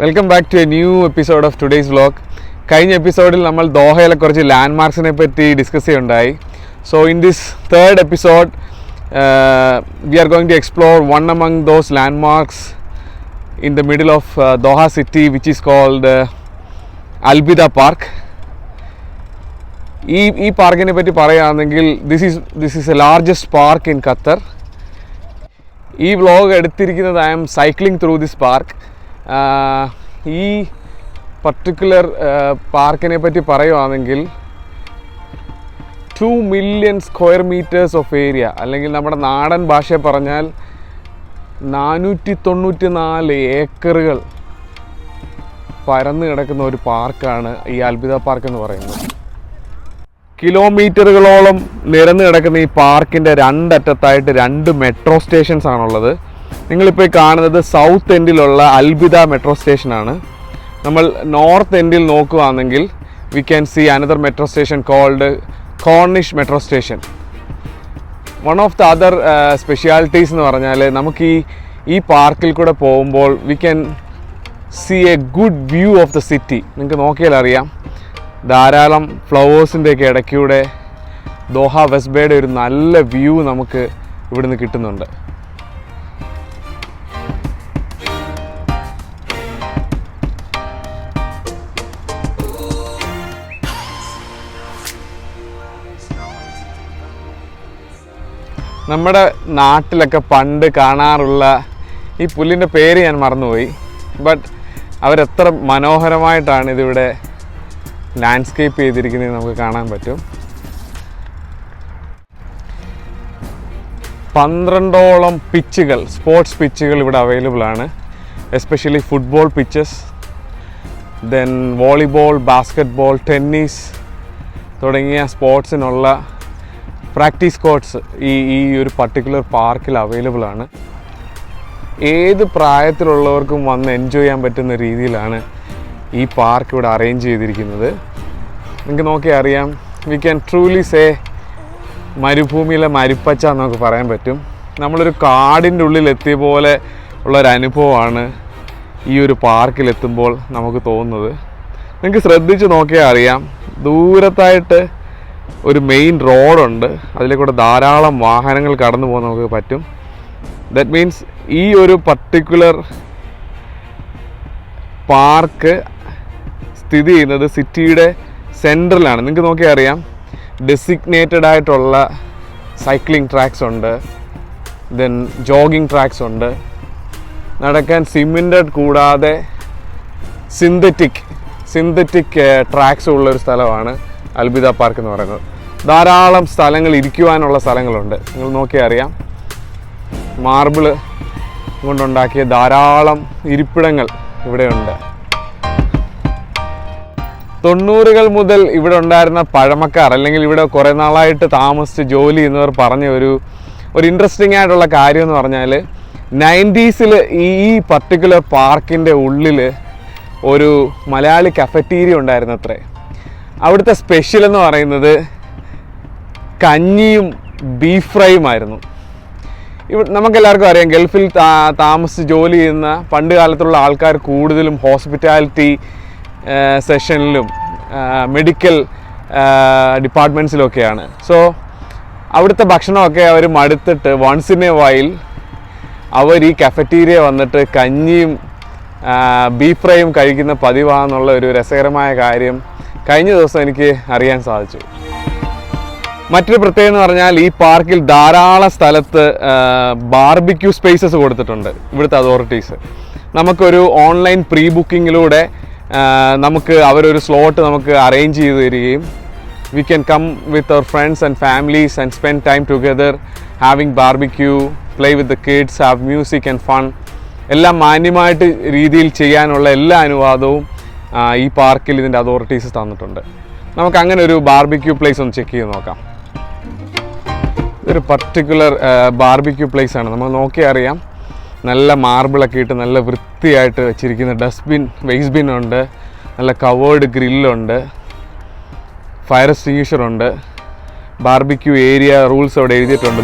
Welcome back to a new episode of today's vlog കഴിഞ്ഞ എപ്പിസോഡിൽ നമ്മൾ ദോഹയിലെ കുറച്ച് ലാൻഡ് മാർക്സിനെ പറ്റി discuss ചെയ്യുണ്ടായി so in this third episode we are going to explore one among those landmarks in the middle of Doha city which is called Al Bidda park ഈ ഈ പാർക്കിനെ പറ്റി പറയുകയാണെങ്കിൽ this is this is a largest park in Qatar ഈ vlog എടുത്തിരിക്കുന്നത് I'm cycling through this park ഈ particular പാർക്കിനെ പറ്റി പറയുവാണെങ്കിൽ two million square metres of area അല്ലെങ്കിൽ നമ്മുടെ നാടൻ ഭാഷയിൽ പറഞ്ഞാൽ നാനൂറ്റി തൊണ്ണൂറ്റി നാല് ഏക്കറുകൾ പരന്നു കിടക്കുന്ന ഒരു പാർക്കാണ് ഈ അത്ഭുത പാർക്ക് എന്ന് പറയുന്നത്. കിലോമീറ്ററുകളോളം നിരന്നു കിടക്കുന്ന ഈ പാർക്കിന്റെ രണ്ടറ്റത്തായിട്ട് രണ്ട് മെട്രോ സ്റ്റേഷൻസ് ആണുള്ളത്. നിങ്ങളിപ്പോൾ കാണുന്നത് സൗത്ത് എൻഡിലുള്ള അൽബിദ മെട്രോ സ്റ്റേഷനാണ് നമ്മൾ നോർത്ത് എൻഡിൽ നോക്കുകയാണെങ്കിൽ we can see another metro station called Corniche metro station one of the other specialities എന്ന് പറഞ്ഞാൽ നമുക്ക് ഈ ഈ പാർക്കിൽ കൂടെ പോകുമ്പോൾ we can see a good view of the city നിങ്ങൾക്ക് നോക്കിയാൽ അറിയാം. ധാരാളം ഫ്ലവേഴ്സിന്റെയൊക്കെ ഇടയ്ക്കൂടെ ദോഹ വെസ്ബേയുടെ ഒരു നല്ല വ്യൂ നമുക്ക് ഇവിടുന്ന് കിട്ടുന്നുണ്ട്. നമ്മുടെ നാട്ടിലൊക്കെ പണ്ട് കാണാറുള്ള ഈ പുല്ലിന്റെ പേര് ഞാൻ മറന്നുപോയി. ബട്ട് അവരെത്ര മനോഹരമായിട്ടാണ് ഇതിവിടെ ലാൻഡ്സ്കേപ്പ് ചെയ്തിരിക്കുന്നത് നമുക്ക് കാണാൻ പറ്റും. പന്ത്രണ്ടോളം പിച്ചുകൾ സ്പോർട്സ് പിച്ചുകൾ ഇവിടെ അവൈലബിൾ ആണ്. Especially football pitches then volleyball basket tennis തുടങ്ങിയ സ്പോർട്സിനുള്ള പ്രാക്ടീസ് കോട്ട്സ് ഈ ഈ ഒരു പർട്ടിക്കുലർ പാർക്കിൽ അവൈലബിൾ ആണ്. ഏത് പ്രായത്തിലുള്ളവർക്കും വന്ന് എൻജോയ് ചെയ്യാൻ പറ്റുന്ന രീതിയിലാണ് ഈ പാർക്ക് ഇവിടെ അറേഞ്ച് ചെയ്തിരിക്കുന്നത്. നിങ്ങൾക്ക് നോക്കിയാൽ അറിയാം. വി ക്യാൻ ട്രൂലി സേ മരുഭൂമിയിലെ മരുപ്പച്ച എന്ന് നമുക്ക് പറയാൻ പറ്റും. നമ്മളൊരു കാടിന്റെ ഉള്ളിൽ എത്തിയ പോലെ ഉള്ളൊരു അനുഭവമാണ് ഈ ഒരു പാർക്കിലെത്തുമ്പോൾ നമുക്ക് തോന്നുന്നത്. നിങ്ങൾക്ക് ശ്രദ്ധിച്ച് നോക്കിയാൽ അറിയാം. ദൂരത്തായിട്ട് ഒരു മെയിൻ റോഡുണ്ട് അതിലെ കൂടെ ധാരാളം വാഹനങ്ങൾ കടന്നു പോകാൻ നമുക്ക് പറ്റും. ദാറ്റ് മീൻസ് ഈ ഒരു പർട്ടിക്കുലർ പാർക്ക് സ്ഥിതി ചെയ്യുന്നത് സിറ്റിയുടെ സെന്ററിലാണ് നിങ്ങൾക്ക് നോക്കിയാൽ അറിയാം. ഡെസിഗ്നേറ്റഡ് ആയിട്ടുള്ള സൈക്ലിംഗ് ട്രാക്സ് ഉണ്ട്. ദെൻ ജോഗിങ് ട്രാക്സ് ഉണ്ട്. നടക്കാൻ സിമെന്റഡ് കൂടാതെ സിന്തറ്റിക് സിന്തറ്റിക് ട്രാക്സ് ഉള്ളൊരു സ്ഥലമാണ്. അൽബിദ പാർക്ക് എന്ന് പറയുന്നത്. ധാരാളം സ്ഥലങ്ങൾ ഇരിക്കുവാനുള്ള സ്ഥലങ്ങളുണ്ട്. നിങ്ങൾ നോക്കിയാൽ അറിയാം. മാർബിൾ കൊണ്ടുണ്ടാക്കിയ ധാരാളം ഇരിപ്പിടങ്ങൾ ഇവിടെയുണ്ട്. തൊണ്ണൂറുകൾ മുതൽ ഇവിടെ ഉണ്ടായിരുന്ന പഴമക്കാർ അല്ലെങ്കിൽ ഇവിടെ കുറേ നാളായിട്ട് താമസിച്ച് ജോലി ചെയ്യുന്നവർ പറഞ്ഞ ഒരു ഒരു ഇൻട്രസ്റ്റിംഗ് ആയിട്ടുള്ള കാര്യം എന്ന് പറഞ്ഞാൽ നയന്റീസിൽ ഈ പർട്ടിക്കുലർ പാർക്കിന്റെ ഉള്ളിൽ ഒരു മലയാളി കഫറ്റീരിയ ഉണ്ടായിരുന്നു അത്രേ അവിടുത്തെ സ്പെഷ്യൽ എന്ന് പറയുന്നത് കഞ്ഞിയും ബീഫ് ഫ്രൈയും ആയിരുന്നു. ഇവ നമുക്കെല്ലാവർക്കും അറിയാം ഗൾഫിൽ താമസിച്ച് ജോലി ചെയ്യുന്ന പണ്ട് കാലത്തുള്ള ആൾക്കാർ കൂടുതലും ഹോസ്പിറ്റാലിറ്റി സെഷനിലും മെഡിക്കൽ ഡിപ്പാർട്ട്മെന്റ്സിലൊക്കെയാണ് സോ അവിടുത്തെ ഭക്ഷണമൊക്കെ അവർ മടുത്തിട്ട് വൺസ് ഇൻ എ വൈൽ അവർ ഈ കഫറ്റീരിയ വന്നിട്ട് കഞ്ഞിയും ബീഫ് ഫ്രൈയും കഴിക്കുന്ന പതിവാണെന്നുള്ള ഒരു രസകരമായ കാര്യം കഴിഞ്ഞ ദിവസം എനിക്ക് അറിയാൻ സാധിച്ചു. മറ്റൊരു പ്രത്യേകത എന്ന് പറഞ്ഞാൽ ഈ പാർക്കിൽ ധാരാളം സ്ഥലത്ത് ബാർബിക്യൂ സ്പേസസ് കൊടുത്തിട്ടുണ്ട് ഇവിടുത്തെ അതോറിറ്റീസ് നമുക്കൊരു ഓൺലൈൻ പ്രീ ബുക്കിങ്ങിലൂടെ നമുക്ക് അവരൊരു സ്ലോട്ട് നമുക്ക് അറേഞ്ച് ചെയ്ത് തരികയും we can come with our friends and families and spend time together having barbecue play with the kids have music and fun എല്ലാം മാന്യമായിട്ട് രീതിയിൽ ചെയ്യാനുള്ള എല്ലാ അനുവാദവും ഈ പാർക്കിൽ ഇതിന്റെ അതോറിറ്റീസ് തന്നിട്ടുണ്ട്. നമുക്ക് അങ്ങനെ ഒരു ബാർബിക്യൂ പ്ലേസ് ഒന്ന് ചെക്ക് ചെയ്ത് നോക്കാം. ഇതൊരു പർട്ടിക്കുലർ ബാർബിക്യൂ പ്ലേസ് ആണ്. നമ്മൾ നോക്കിയാൽ അറിയാം. നല്ല മാർബിളൊക്കെ ഇട്ട് നല്ല വൃത്തിയായിട്ട് വെച്ചിരിക്കുന്ന ഡസ്റ്റ്ബിൻ വേസ്റ്റ് ബിൻ ഉണ്ട്. നല്ല കവേർഡ് ഗ്രില്ലുണ്ട് ഫയർ എക്സ്റ്റിങ്ഷർ ഉണ്ട്. ബാർബിക്യൂ ഏരിയ റൂൾസ് അവിടെ എഴുതിയിട്ടുണ്ട്.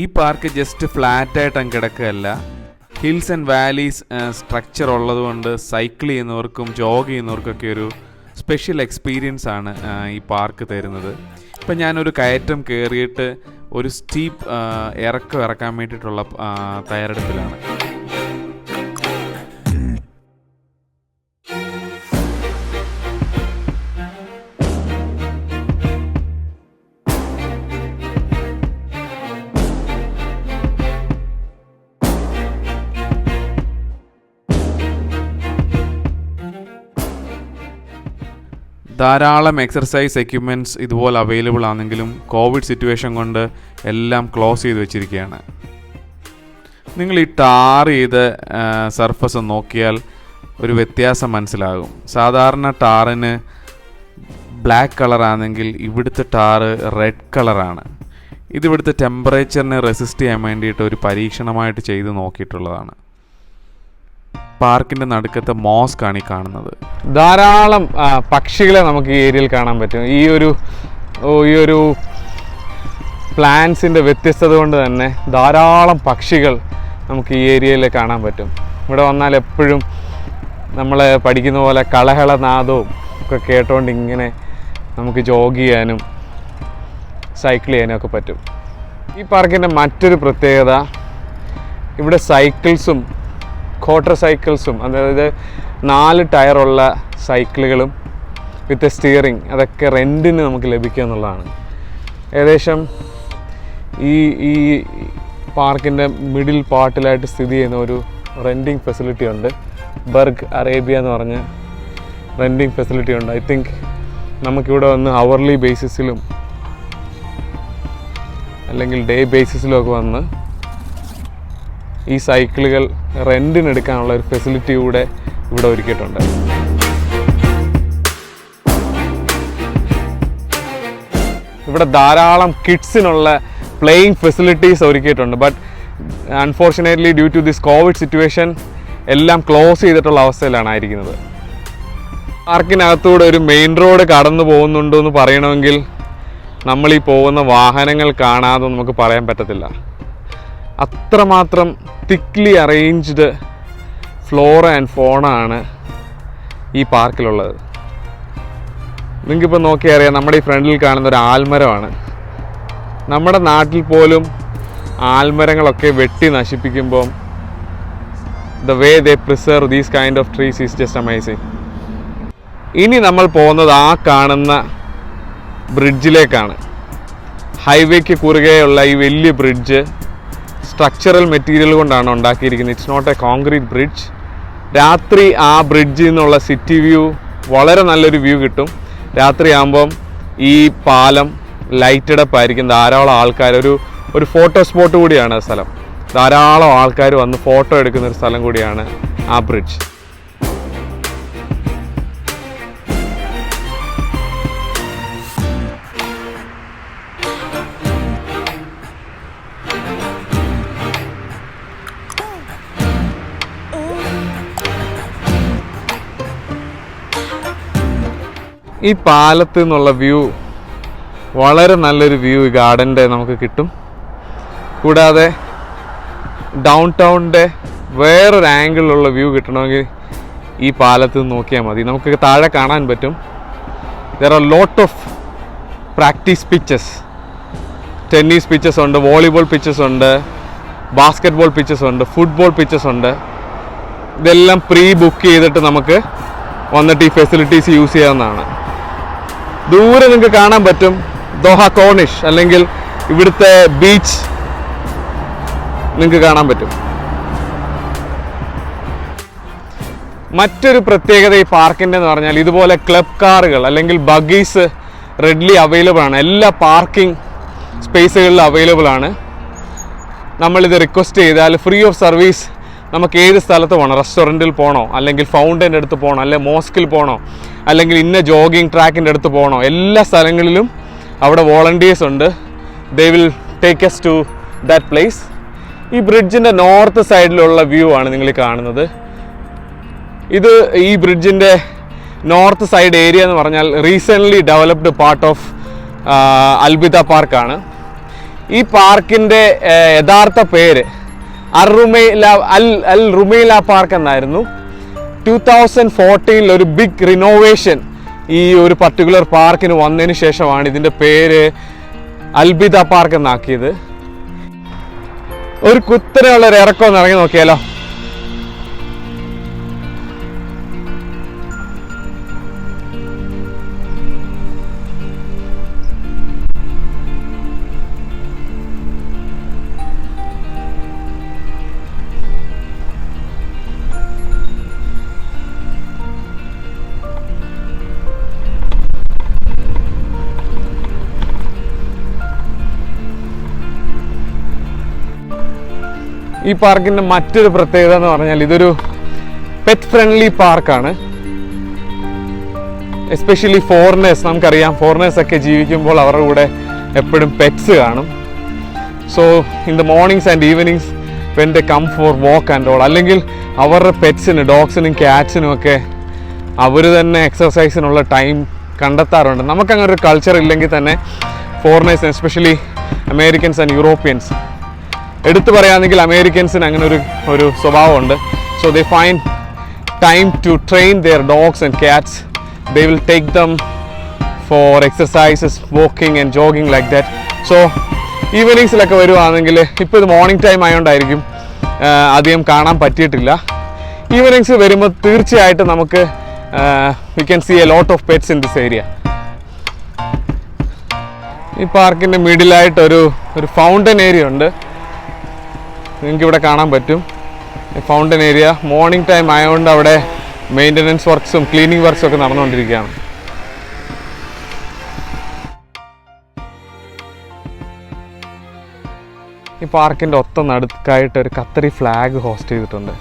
ഈ പാർക്ക് ജസ്റ്റ് ഫ്ലാറ്റായിട്ട് അങ്ങ് കിടക്കുകയല്ല. ഹിൽസ് ആൻഡ് വാലീസ് സ്ട്രക്ചർ ഉള്ളതുകൊണ്ട് സൈക്കിൾ ചെയ്യുന്നവർക്കും ജോഗ് ചെയ്യുന്നവർക്കൊക്കെ ഒരു സ്പെഷ്യൽ എക്സ്പീരിയൻസ് ആണ് ഈ പാർക്ക് തരുന്നത്. ഇപ്പം ഞാനൊരു കയറ്റം കയറിയിട്ട് ഒരു സ്റ്റീപ്പ് ഇറക്കം ഇറക്കാൻ വേണ്ടിയിട്ടുള്ള തയ്യാറെടുപ്പിലാണ്. ധാരാളം എക്സർസൈസ് എക്യുപ്മെന്റ്സ് ഇതുപോലെ അവൈലബിൾ ആണെങ്കിലും കോവിഡ് സിറ്റുവേഷൻ കൊണ്ട് എല്ലാം ക്ലോസ് ചെയ്ത് വെച്ചിരിക്കുകയാണ്. നിങ്ങൾ ഈ ടാർ ചെയ്ത് സർഫസ് നോക്കിയാൽ ഒരു വ്യത്യാസം മനസ്സിലാകും. സാധാരണ ടാറിന് ബ്ലാക്ക് കളറാണെങ്കിൽ ഇവിടുത്തെ ടാറ് റെഡ് കളറാണ് ഇത് ഇവിടുത്തെ ടെമ്പറേച്ചറിനെ റെസിസ്റ്റ് ചെയ്യാൻ വേണ്ടിയിട്ട് ഒരു പരീക്ഷണമായിട്ട് ചെയ്ത് നോക്കിയിട്ടുള്ളതാണ്. പാർക്കിന്റെ നടുക്കത്തെ മോസ്ക് ആണ് ഈ കാണുന്നത്. ധാരാളം പക്ഷികളെ നമുക്ക് ഈ ഏരിയയിൽ കാണാൻ പറ്റും. ഈ ഒരു ഈ ഒരു പ്ലാന്റ്സിന്റെ വ്യത്യസ്തത കൊണ്ട് തന്നെ ധാരാളം പക്ഷികൾ നമുക്ക് ഈ ഏരിയയിൽ കാണാൻ പറ്റും. ഇവിടെ വന്നാൽ എപ്പോഴും നമ്മൾ പഠിക്കുന്ന പോലെ കളഹളനാദവും ഒക്കെ കേട്ടോണ്ട് ഇങ്ങനെ നമുക്ക് ജോഗ് ചെയ്യാനും സൈക്കിൾ ചെയ്യാനും ഒക്കെ പറ്റും. ഈ പാർക്കിന്റെ മറ്റൊരു പ്രത്യേകത ഇവിടെ സൈക്കിൾസും ക്വാർട്ടർ സൈക്കിൾസും അതായത് നാല് ടയറുള്ള സൈക്കിളുകളും വിത്ത് സ്റ്റിയറിങ് അതൊക്കെ റെന്റിന് നമുക്ക് ലഭിക്കുക എന്നുള്ളതാണ്. ഏകദേശം ഈ ഈ പാർക്കിന്റെ മിഡിൽ പാർട്ടിലായിട്ട് സ്ഥിതി ചെയ്യുന്ന ഒരു റെന്റിങ് ഫെസിലിറ്റി ഉണ്ട്. ബർഗ് അറേബ്യ എന്ന് പറഞ്ഞ റെന്റിങ് ഫെസിലിറ്റി ഉണ്ട്. ഐ തിങ്ക് നമുക്കിവിടെ വന്ന് അവർലി ബേസിസിലും അല്ലെങ്കിൽ ഡേ ബേസിസിലും ഒക്കെ വന്ന് ഈ സൈക്കിളുകൾ റെന്റിനെടുക്കാനുള്ള ഒരു ഫെസിലിറ്റി കൂടെ ഇവിടെ ഒരുക്കിയിട്ടുണ്ട്. ഇവിടെ ധാരാളം കിഡ്സിനുള്ള പ്ലേയിങ് ഫെസിലിറ്റീസ് ഒരുക്കിയിട്ടുണ്ട്. But unfortunately due to this covid situation എല്ലാം ക്ലോസ് ചെയ്തിട്ടുള്ള അവസ്ഥയിലാണ് ആയിരിക്കുന്നത്. പാർക്കിനകത്തൂടെ ഒരു മെയിൻ റോഡ് കടന്നു പോകുന്നുണ്ടോ എന്ന് പറയണമെങ്കിൽ നമ്മൾ ഈ പോകുന്ന വാഹനങ്ങൾ കാണാതെ നമുക്ക് പറയാൻ പറ്റത്തില്ല. അത്രമാത്രം തിക്ലി അറേഞ്ച്ഡ് ഫ്ലോറ ആൻഡ് ഫോണാണ് ഈ പാർക്കിലുള്ളത്. നിങ്ങൾക്കിപ്പോൾ നോക്കിയാൽ അറിയാം നമ്മുടെ ഈ ഫ്രണ്ടിൽ കാണുന്ന ഒരു ആൽമരമാണ്. നമ്മുടെ നാട്ടിൽ പോലും ആൽമരങ്ങളൊക്കെ വെട്ടി നശിപ്പിക്കുമ്പം the way they preserve these kind of trees is just amazing ഇനി നമ്മൾ പോകുന്നത് ആ കാണുന്ന ബ്രിഡ്ജിലേക്കാണ് ഹൈവേക്ക് കുറുകെയുള്ള ഈ വലിയ ബ്രിഡ്ജ് സ്ട്രക്ചറൽ മെറ്റീരിയൽ കൊണ്ടാണ് ഉണ്ടാക്കിയിരിക്കുന്നത്. It's not a concrete bridge രാത്രി ആ ബ്രിഡ്ജിൽ നിന്നുള്ള സിറ്റി വ്യൂ വളരെ നല്ലൊരു വ്യൂ കിട്ടും. രാത്രിയാകുമ്പം ഈ പാലം ലൈറ്റഡ് അപ്പ് ആയിരിക്കും. ധാരാളം ആൾക്കാർ ഒരു ഒരു ഫോട്ടോ സ്പോട്ട് കൂടിയാണ് സ്ഥലം. ധാരാളം ആൾക്കാർ വന്ന് ഫോട്ടോ എടുക്കുന്ന ഒരു സ്ഥലം കൂടിയാണ് ആ ബ്രിഡ്ജ് ഈ പാലത്ത് നിന്നുള്ള വ്യൂ വളരെ നല്ലൊരു വ്യൂ ഈ ഗാർഡന്റെ നമുക്ക് കിട്ടും. കൂടാതെ ഡൗൺ ടൗണിന്റെ വേറൊരു ആംഗിളിലുള്ള വ്യൂ കിട്ടണമെങ്കിൽ ഈ പാലത്ത് നിന്ന് നോക്കിയാൽ മതി. നമുക്ക് താഴെ കാണാൻ പറ്റും. There are lot of practice pitches tennis pitches ഉണ്ട് വോളിബോൾ പിച്ചസ് ഉണ്ട് ബാസ്കറ്റ് ബോൾ പിച്ചസ് ഉണ്ട് ഫുട്ബോൾ പിച്ചസ് ഉണ്ട്. ഇതെല്ലാം പ്രീ ബുക്ക് ചെയ്തിട്ട് നമുക്ക് വന്നിട്ട് ഈ ഫെസിലിറ്റീസ് യൂസ് ചെയ്യാവുന്നതാണ്. ദൂരെ നിങ്ങൾക്ക് കാണാൻ പറ്റും. ദോഹ കോണിഷ് അല്ലെങ്കിൽ ഇവിടുത്തെ ബീച്ച് നിങ്ങൾക്ക് കാണാൻ പറ്റും. മറ്റൊരു പ്രത്യേകത ഈ പാർക്കിന്റെ എന്ന് പറഞ്ഞാൽ ഇതുപോലെ ക്ലബ് കാറുകൾ അല്ലെങ്കിൽ ബഗീസ് റെഡ്ലി അവൈലബിൾ ആണ്. എല്ലാ പാർക്കിംഗ് സ്പേസുകളിലും അവൈലബിൾ ആണ്. നമ്മളിത് റിക്വസ്റ്റ് ചെയ്താൽ ഫ്രീ ഓഫ് സർവീസ് നമുക്ക് ഏത് സ്ഥലത്ത് പോകണം? റെസ്റ്റോറന്റിൽ പോകണോ? അല്ലെങ്കിൽ ഫൗണ്ടന്റെ അടുത്ത് പോകണോ? അല്ലെങ്കിൽ മോസ്കിൽ പോകണോ? അല്ലെങ്കിൽ ഇന്ന ജോഗിങ് ട്രാക്കിന്റെ അടുത്ത് പോകണോ? എല്ലാ സ്ഥലങ്ങളിലും അവിടെ വോളണ്ടിയേഴ്സ് ഉണ്ട്. They will take us to that place ഈ ബ്രിഡ്ജിന്റെ നോർത്ത് സൈഡിലുള്ള വ്യൂ ആണ് നിങ്ങൾ കാണുന്നത്. ഇത് ഈ ബ്രിഡ്ജിന്റെ നോർത്ത് സൈഡ് ഏരിയ എന്ന് പറഞ്ഞാൽ recently developed part of Al Bidda പാർക്കാണ്. ഈ പാർക്കിന്റെ യഥാർത്ഥ പേര് അറുമൈല അൽ അൽ റുമേല പാർക്ക് എന്നായിരുന്നു. ടൂ തൗസൻഡ് ഫോർട്ടീനിൽ ഒരു ബിഗ് റിനോവേഷൻ ഈ ഒരു പർട്ടിക്കുലർ പാർക്കിന് വന്നതിന് ശേഷമാണ് ഇതിന്റെ പേര് അൽബിദ പാർക്ക് എന്നാക്കിയത്. ഒരു കുത്തനെയുള്ള ഒരു ഇറക്കം ഒന്ന് ഇറങ്ങി നോക്കിയാലോ? ഈ പാർക്കിന്റെ മറ്റൊരു പ്രത്യേകത എന്ന് പറഞ്ഞാൽ ഇതൊരു പെറ്റ് ഫ്രണ്ട്ലി പാർക്കാണ്. എസ്പെഷ്യലി ഫോറിനേഴ്സ് നമുക്കറിയാം. ഫോറിനേഴ്സ് ഒക്കെ ജീവിക്കുമ്പോൾ അവരുടെ കൂടെ എപ്പോഴും പെറ്റ്സ് കാണും. So in the mornings and evenings when the come for walk and all അല്ലെങ്കിൽ അവരുടെ പെറ്റ്സിന് ഡോഗ്സിനും ക്യാറ്റ്സിനും ഒക്കെ അവർ തന്നെ എക്സസൈസിനുള്ള ടൈം കണ്ടെത്താറുണ്ട്. നമുക്കങ്ങനെ ഒരു കൾച്ചർ ഇല്ലെങ്കിൽ തന്നെ foreigners especially Americans and Europeans എടുത്തു പറയുകയാണെങ്കിൽ അമേരിക്കൻസിന് അങ്ങനെ ഒരു ഒരു സ്വഭാവമുണ്ട്. So they fine time to train their dogs and cats they will take them for exercises walking and jogging like that so ഈവനിങ്സിലൊക്കെ വരുവാണെങ്കിൽ ഇപ്പോൾ ഇത് മോർണിംഗ് ടൈം ആയതുകൊണ്ടായിരിക്കും അധികം കാണാൻ പറ്റിയിട്ടില്ല. ഈവനിങ്സ് വരുമ്പോൾ തീർച്ചയായിട്ടും നമുക്ക് we can see a lot of pets in this area ഈ പാർക്കിന്റെ മിഡിലായിട്ടൊരു ഒരു ഫൗണ്ടൻ ഏരിയ ഉണ്ട്. നിങ്ങൾക്ക് ഇവിടെ കാണാൻ പറ്റും. ഫൗണ്ടൻ ഏരിയ മോർണിംഗ് ടൈം ആയതുകൊണ്ട് അവിടെ മെയിന്റനൻസ് വർക്ക്സും ക്ലീനിങ് വർക്ക്സും ഒക്കെ നടന്നുകൊണ്ടിരിക്കുകയാണ്. ഈ പാർക്കിന്റെ ഒത്ത നടുക്കായിട്ട് ഒരു കത്തറി ഫ്ലാഗ് ഹോസ്റ്റ് ചെയ്തിട്ടുണ്ട്.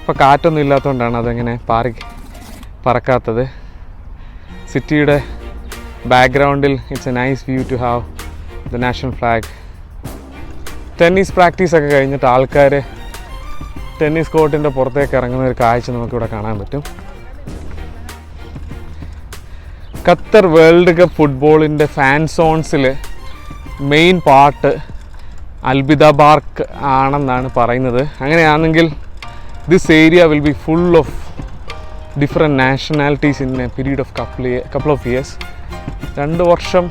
ഇപ്പോൾ കാറ്റൊന്നും ഇല്ലാത്തതുകൊണ്ടാണ് അതങ്ങനെ പാറി പറക്കാത്തത്. സിറ്റിയുടെ ബാക്ക്ഗ്രൗണ്ടിൽ it's a nice view to have the national flag tennis practice ഒക്കെ കഴിഞ്ഞിട്ട് ആൾക്കാർ ടെന്നീസ് കോർട്ടിന്റെ പുറത്തേക്ക് ഇറങ്ങുന്ന ഒരു കാഴ്ച നമുക്കിവിടെ കാണാൻ പറ്റും. ഖത്തർ വേൾഡ് കപ്പ് ഫുട്ബോളിന്റെ fan സോൺസിൽ main part Al Bidda park ആണെന്നാണ് പറയുന്നത്. അങ്ങനെയാണെങ്കിൽ this area will be full of different nationalities in a period of couple couple of years രണ്ട് വർഷം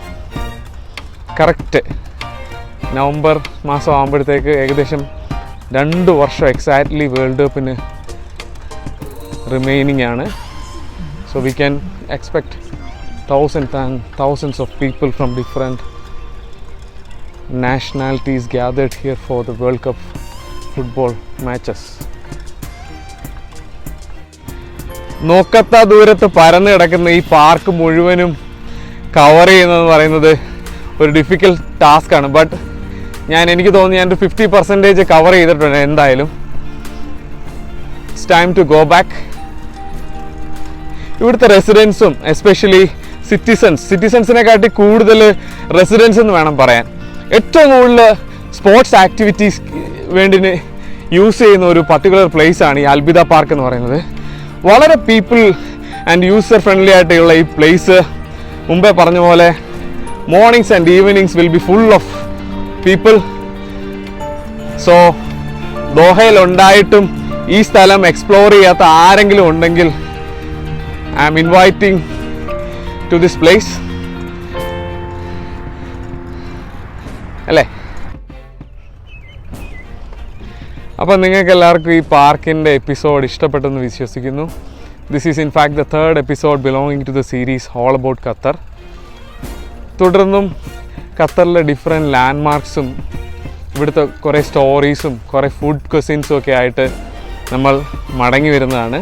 കറക്റ്റ് നവംബർ മാസം ആകുമ്പോഴത്തേക്ക് ഏകദേശം രണ്ട് വർഷം എക്സാക്ട്ലി വേൾഡ് കപ്പിന് റിമൈനിങ് ആണ്. So we can expect thousand and thousands of people from different nationalities gathered here for the world cup football matches നോക്കത്ത ദൂരത്ത് പരന്ന് കിടക്കുന്ന ഈ പാർക്ക് മുഴുവനും കവർ ചെയ്യുന്നതെന്ന് പറയുന്നത് ഒരു ഡിഫിക്കൽട്ട് ടാസ്ക് ആണ്. ബട്ട് ഞാൻ എനിക്ക് തോന്നുന്നു ഞാൻ ഒരു ഫിഫ്റ്റി പെർസെന്റേജ് കവർ ചെയ്തിട്ടുണ്ട് എന്തായാലും. It's time to go back ഇവിടുത്തെ റെസിഡൻസും എസ്പെഷ്യലി സിറ്റിസൺസ് സിറ്റിസൺസിനെ കാട്ടി കൂടുതൽ റെസിഡൻസ് എന്ന് വേണം പറയാൻ. ഏറ്റവും കൂടുതൽ സ്പോർട്സ് ആക്ടിവിറ്റീസ് വേണ്ടി യൂസ് ചെയ്യുന്ന ഒരു പർട്ടിക്കുലർ പ്ലേസ് ആണ് ഈ അൽബിദ പാർക്ക് എന്ന് പറയുന്നത്. വളരെ പീപ്പിൾ ആൻഡ് യൂസർ ഫ്രണ്ട്ലി ആയിട്ടുള്ള ഈ പ്ലേസ് മുമ്പേ പറഞ്ഞ പോലെ mornings and evenings will be full of people so ദോഹയിൽ ഉണ്ടായിട്ടും ഈ സ്ഥലം എക്സ്പ്ലോർ ചെയ്യാത്ത ആരെങ്കിലും ഉണ്ടെങ്കിൽ I am inviting to this place അല്ലേ? അപ്പം നിങ്ങൾക്ക് എല്ലാവർക്കും ഈ പാർക്കിന്റെ എപ്പിസോഡ് ഇഷ്ടപ്പെട്ടെന്ന് വിശ്വസിക്കുന്നു. This is in fact the third episode belonging to the series whole about Qatar തുടർന്നും ഖത്തറിലെ ഡിഫറെന്റ് ലാൻഡ് മാർക്സും ഇവിടുത്തെ കുറേ സ്റ്റോറീസും കുറേ ഫുഡ് ക്വസിൻസും ഒക്കെ ആയിട്ട് നമ്മൾ മടങ്ങി വരുന്നതാണ്.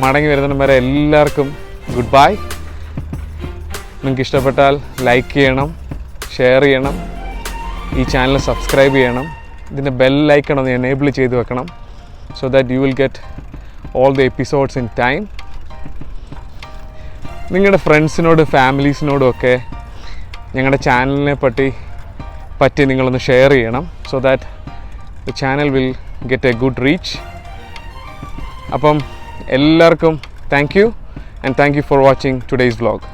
മടങ്ങി വരുന്നതിന് വരെ എല്ലാവർക്കും ഗുഡ് ബൈ നിങ്ങൾക്ക് ഇഷ്ടപ്പെട്ടാൽ ലൈക്ക് ചെയ്യണം ഷെയർ ചെയ്യണം ഈ ചാനൽ സബ്സ്ക്രൈബ് ചെയ്യണം ഇതിന്റെ ബെൽ ഐക്കൺ ഒന്ന് എനേബിൾ ചെയ്ത് വെക്കണം so that you will get all the episodes in time നിങ്ങളുടെ ഫ്രണ്ട്സിനോട് ഫാമിലീസിനോടും ഒക്കെ ഞങ്ങളുടെ ചാനലിനെ പറ്റി പറ്റി നിങ്ങളൊന്ന് ഷെയർ ചെയ്യണം. So that the channel will get a good reach അപ്പം എല്ലാവർക്കും thank you and thank you for watching today's vlog